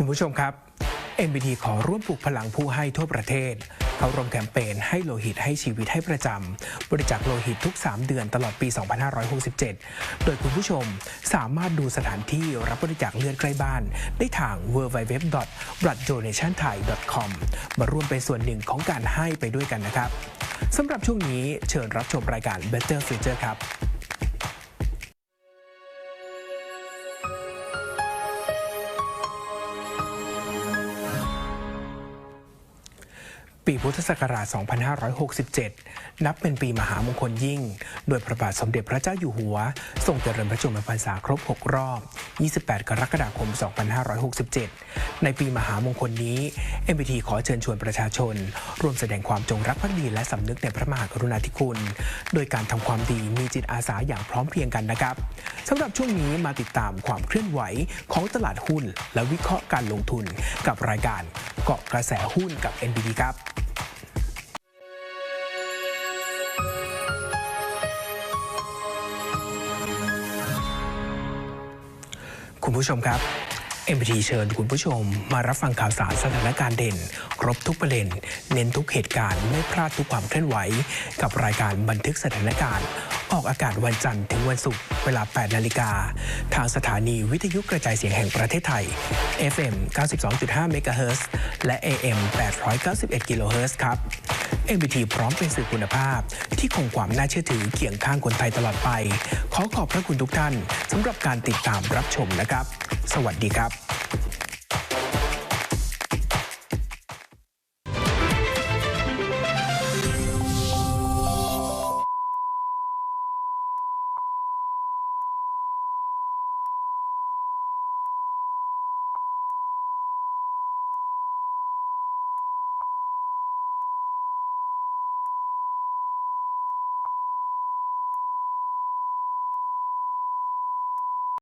คุณผู้ชมครับ MBT ขอร่วมปลุกพลังผู้ให้ทั่วประเทศ เข้าร่วมแคมเปญให้โลหิตให้ชีวิตให้ประจำ บริจาคโลหิตทุก 3 เดือนตลอดปี 2567 โดยคุณผู้ชมสามารถดูสถานที่รับบริจาคเลือดใกล้บ้าน ได้ทาง www.blooddonationthai.com มาร่วมเป็นส่วนหนึ่งของการให้ไปด้วยกันนะครับสำหรับช่วงนี้เชิญรับชมรายการ Better Future ครับ ปีพุทธศักราช 2567 นับเป็นปีมหามงคลยิ่ง โดยพระบาทสมเด็จพระเจ้าอยู่หัว ทรงเจริญพระชนมพรรษาครบ 6 รอบ 28 กรกฎาคม 2567 ในปีมหามงคลนี้ MBT ขอเชิญชวนประชาชน ร่วมแสดงความจงรักภักดีและสำนึกในพระมหากรุณาธิคุณ โดยการทำความดีมีจิตอาสาอย่างพร้อมเพรียงกันนะครับสำหรับช่วงนี้มาติดตามความเคลื่อนไหวของตลาดหุ้น และวิเคราะห์การลงทุนกับรายการเกาะกระแสหุ้นกับ NBT ครับ คุณผู้ชมครับ MBT เชิญคุณผู้ชม มารับฟังข่าวสารสถานการณ์เด่น ครบทุกประเด็น เน้นทุกเหตุการณ์ไม่พลาดทุกความเคลื่อนไหว กับรายการบันทึกสถานการณ์ ออกอากาศวันจันทร์ถึงวันศุกร์เวลา 8 นาฬิกา ทางสถานีวิทยุกระจายเสียงแห่งประเทศไทย FM 92.5 MHz และ AM 891 kHz ครับ MBT พร้อมเป็นสื่อคุณภาพ ที่คงความน่าเชื่อถือเคียงข้างคนไทยตลอดไป ขอขอบพระคุณทุกท่านสำหรับการติดตามรับชมนะครับ สวัสดีครับ